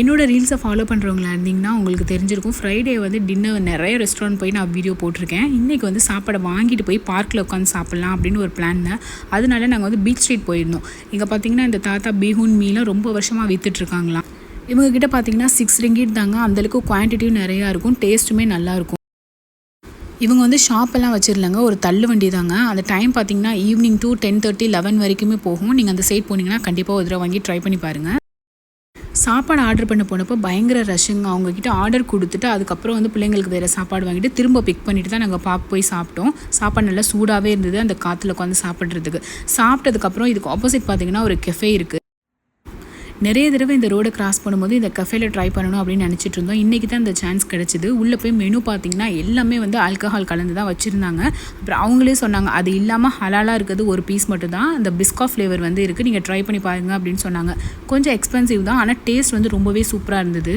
என்னோடய ரீல்ஸை ஃபாலோ பண்ணுறவங்களா இருந்தீங்கன்னா உங்களுக்கு தெரிஞ்சிருக்கும். ஃப்ரைடே வந்து டின்னர் நிறைய ரெஸ்டாரண்ட் போய் நான் வீடியோ போட்டிருக்கேன். இன்றைக்கி வந்து சாப்பாடை வாங்கிட்டு போய் பார்க்கில் உட்காந்து சாப்பிட்லாம் அப்படின்னு ஒரு பிளான் தான். அதனால நாங்கள் வந்து பீச் ஸ்ட்ரீட் போயிருந்தோம். இங்கே பார்த்தீங்கன்னா இந்த தாத்தா பீஹூன் மீலாம் ரொம்ப வருஷமாக விற்றுட்ருக்காங்களாம் இவங்கக்கிட்ட பார்த்தீங்கன்னா சிக்ஸ் ரிங்கிட் தாங்க. அந்தளவுக்கு குவான்டிட்டியும் நிறையா இருக்கும். டேஸ்ட்டுமே நல்லாயிருக்கும் இவங்க வந்து ஷாப்பெல்லாம் வச்சிடலங்க ஒரு தள்ளு வண்டி தாங்க. அந்த டைம் பார்த்தீங்கன்னா evening two ten thirty eleven வரைக்குமே போகும். நீங்கள் அந்த சைட் போனீங்கன்னா கண்டிப்பாக ஒரு தடவை வாங்கி ட்ரை பண்ணி பாருங்கள் சாப்பாடு ஆர்டர் பண்ண போனப்போ பயங்கர ரஷ்ஷுங்க அவங்கக்கிட்ட ஆர்டர் கொடுத்துட்டு அதுக்கப்புறம் வந்து பிள்ளைங்களுக்கு வேறு சாப்பாடு வாங்கிட்டு திரும்ப பிக் பண்ணிட்டு தான் நாங்கள் பார்க்க போய் சாப்பிட்டோம். சாப்பாடு நல்லா சூடாகவே இருந்தது. அந்த காற்றுல உட்காந்து சாப்பிட்றதுக்கு. சாப்பிட்டதுக்கப்புறம் இதுக்கு ஆப்போசிட் பார்த்தீங்கன்னா ஒரு கெஃபே இருக்குது நிறைய தடவை இந்த ரோடை கிராஸ் பண்ணும்போது இந்த கஃபேல ட்ரை பண்ணணும் அப்படின்னு நினச்சிட்டு இருந்தோம். இன்றைக்கி தான் இந்த சான்ஸ் கிடச்சிது. உள்ளே போய் மெனு பார்த்தீங்கன்னா எல்லாமே வந்து ஆல்கஹால் கலந்து தான் வச்சுருந்தாங்க. அப்புறம் அவங்களே சொன்னாங்க அது இல்லாமல் ஹலாலாக இருக்கிறது ஒரு பீஸ் மட்டும் தான். அந்த பிஸ்கா ஃப்ளேவர் வந்து இருக்குது நீங்கள் ட்ரை பண்ணி பாருங்க அப்படின்னு சொன்னாங்க. கொஞ்சம் எக்ஸ்பென்சிவ் தான். ஆனால் டேஸ்ட் வந்து ரொம்பவே சூப்பராக இருந்தது.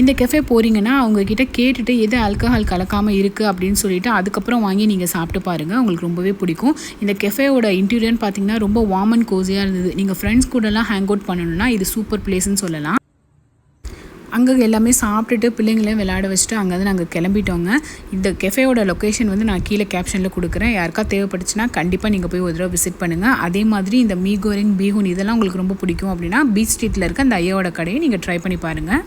இந்த கெஃபே போகிறீங்கன்னா அவங்கக்கிட்ட கேட்டுட்டு எது ஆல்கஹால் கலக்காமல் இருக்குது அப்படின்னு சொல்லிட்டு அதுக்கப்புறம் வாங்கி நீங்கள் சாப்பிட்டு பாருங்கள் உங்களுக்கு ரொம்பவே பிடிக்கும். இந்த கெஃபேவோட இன்டீரியர்னு பார்த்தீங்கன்னா ரொம்ப வார்ம் அண்ட் கோசியாக இருந்தது. நீங்கள் ஃப்ரெண்ட்ஸ் கூடலாம் ஹேங் அவுட் பண்ணணும்னா இது சூப்பர் பிளேஸ்னு சொல்லலாம். அங்கே எல்லாமே சாப்பிட்டுட்டு பிள்ளைங்களையும் விளையாட வச்சுட்டு அங்கேருந்து நாங்கள் கிளம்பிட்டோங்க. இந்த கெஃபேவோட லொக்கேஷன் வந்து நான் கீழே கேப்ஷனில் கொடுக்குறேன். யாருக்கா தேவைப்பட்டுச்சுன்னா கண்டிப்பாக நீங்கள் போய் ஒரு தடவை விசிட் பண்ணுங்கள் அதே மாதிரி இந்த மீகோரிங் பீகுன் இதெல்லாம் உங்களுக்கு ரொம்ப பிடிக்கும் அப்படின்னா பீச் ஸ்ட்ரீட்டில் இருக்க அந்த ஐயாவோட கடையை நீங்கள் ட்ரை பண்ணி பாருங்கள்